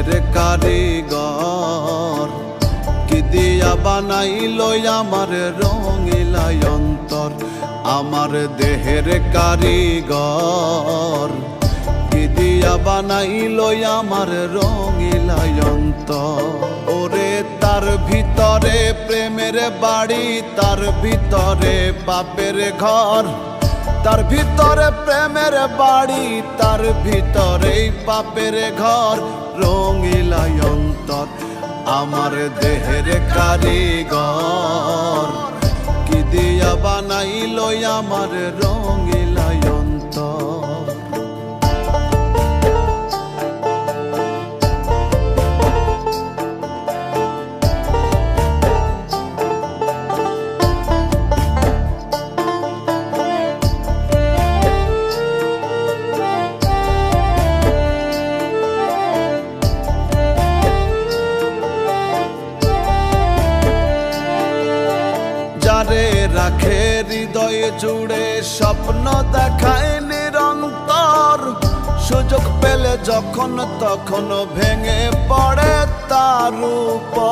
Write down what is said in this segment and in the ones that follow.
মেরে কারিগর। কি দিয়া বানাইল আমার রঙিলা অন্তর? আমার দেহের কারিগর। কি দিয়া বানাইল আমার রঙিলা অন্তর? ওরে তার ভিতরে প্রেমের বাড়ি, তার ভিতরে বাপের ঘর। তার ভিতরে প্রেমের বাড়ি, তার ভিতরে পাপের ঘর। রং রঙিলাই অন্তর আমার দেহের কারিগর। কি দিয়া বানাইল আমার রঙিলাই রাখে হৃদয়ে জুড়ে স্বপ্ন দেখায় নিরন্তর। সুযোগ পেলে যখন তখন ভেঙে পড়ে তার উপর।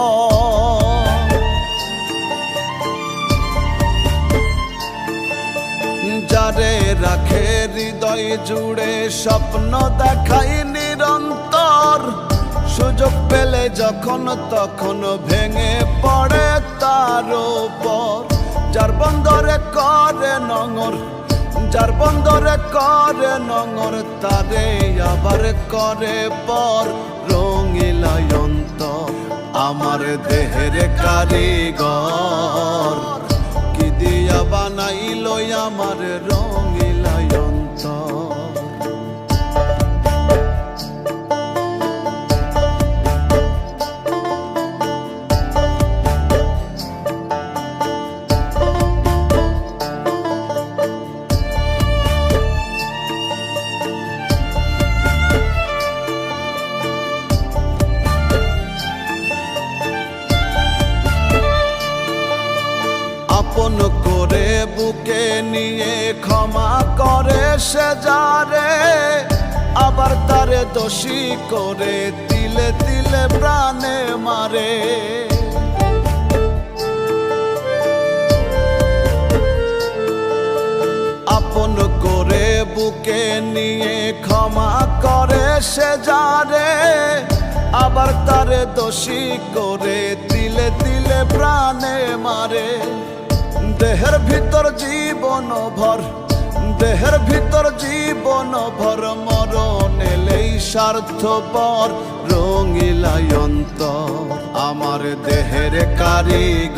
যারে রাখে হৃদয় জুড়ে স্বপ্ন দেখাই নিরন্তর। সুযোগ পেলে যখন তখন ভেঙে পড়ে তার উপর। বন্দরে করে নঙর, যার বন্দরে করে নঙর, তারে আবার করে পর রঙিলায়ন্ত আমার দেহের কারিগর। কি দিয়া বানাইল আমার রঙিলাই আপন করে বুকে নিয়ে ক্ষমা করে সে যারে, আবার তারে দোষী করে তিলে তিলে প্রাণে মারে। আপন করে বুকে নিয়ে ক্ষমা করে সে যারে, আবার তারে দোষী করে তিলে তিলে প্রাণে মারে। দেহের ভিতর জীবন ভর, দেহের ভিতর জীবন ভর, মরণ এলেই স্বার্থপর পর রঙিলায়ন্ত আমার দেহের কারিগর।